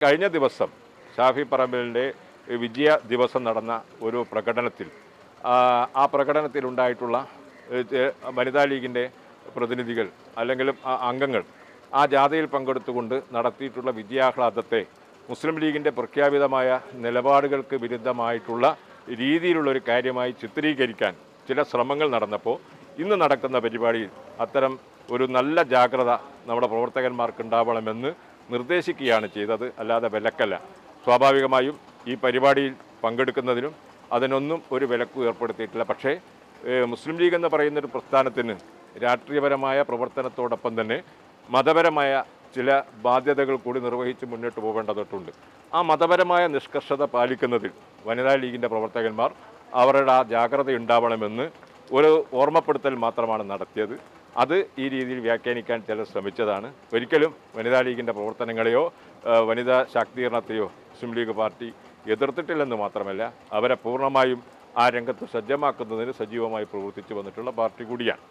കഴിഞ്ഞ ദിവസം ഷാഫി പറമ്പലിന്റെ വിജയ ദിവസം നടന്ന ഒരു പ്രകടനത്തിൽ ആ, പ്രകടനത്തിൽ ഉണ്ടായിട്ടുള്ള വനിതാ ലീഗിന്റെ പ്രതിനിധികൾ അല്ലെങ്കിൽ അംഗങ്ങൾ ആ ജാഥയിൽ പങ്കെടുത്തുകൊണ്ട് നടത്തിയിട്ടുള്ള വിജയാഹ്ലാദത്തെ മുസ്ലിം ലീഗിന്റെ പ്രഖ്യാപിതമായ നിലപാടുകൾക്ക് വിരുദ്ധമായിട്ടുള്ള രീതിയിലുള്ള ഒരു കാര്യമായി ചിത്രീകരിക്കാൻ ചില ശ്രമങ്ങൾ നടന്നപ്പോൾ ഇന്ന് നടക്കുന്ന പരിപാടിയിൽ അത്തരം ഒരു നല്ല ജാഗ്രത നമ്മുടെ പ്രവർത്തകന്മാർക്ക് ഉണ്ടാവണമെന്ന് നിർദ്ദേശിക്കുകയാണ് ചെയ്തത്. അല്ലാതെ വിലക്കല്ല. സ്വാഭാവികമായും ഈ പരിപാടിയിൽ പങ്കെടുക്കുന്നതിനും അതിനൊന്നും ഒരു വിലക്കും ഏർപ്പെടുത്തിയിട്ടില്ല. പക്ഷേ മുസ്ലിം ലീഗ് എന്ന് പറയുന്ന ഒരു പ്രസ്ഥാനത്തിന് രാഷ്ട്രീയപരമായ പ്രവർത്തനത്തോടൊപ്പം തന്നെ മതപരമായ ചില ബാധ്യതകൾ കൂടി നിർവഹിച്ച് മുന്നോട്ട് പോകേണ്ടതായിട്ടുണ്ട് ആ മതപരമായ നിഷ്കർഷത പാലിക്കുന്നതിൽ വനിതാ ലീഗിന്റെ പ്രവർത്തകന്മാർ അവരുടെ ആ ജാഗ്രത ഉണ്ടാവണമെന്ന് ഒരു ഓർമ്മപ്പെടുത്തൽ മാത്രമാണ് നടത്തിയത്. അത് ഈ രീതിയിൽ വ്യാഖ്യാനിക്കാൻ ചിലർ ശ്രമിച്ചതാണ്. ഒരിക്കലും വനിതാ ലീഗിന്റെ പ്രവർത്തനങ്ങളെയോ വനിതാ ശാക്തീകരണത്തെയോ മുസ്ലിം ലീഗ് പാർട്ടി എതിർത്തിട്ടില്ലെന്ന് മാത്രമല്ല അവരെ പൂർണമായും ആ രംഗത്ത് സജ്ജമാക്കുന്നതിന് സജീവമായി പ്രവർത്തിച്ചു വന്നിട്ടുള്ള പാർട്ടി കൂടിയാണ്.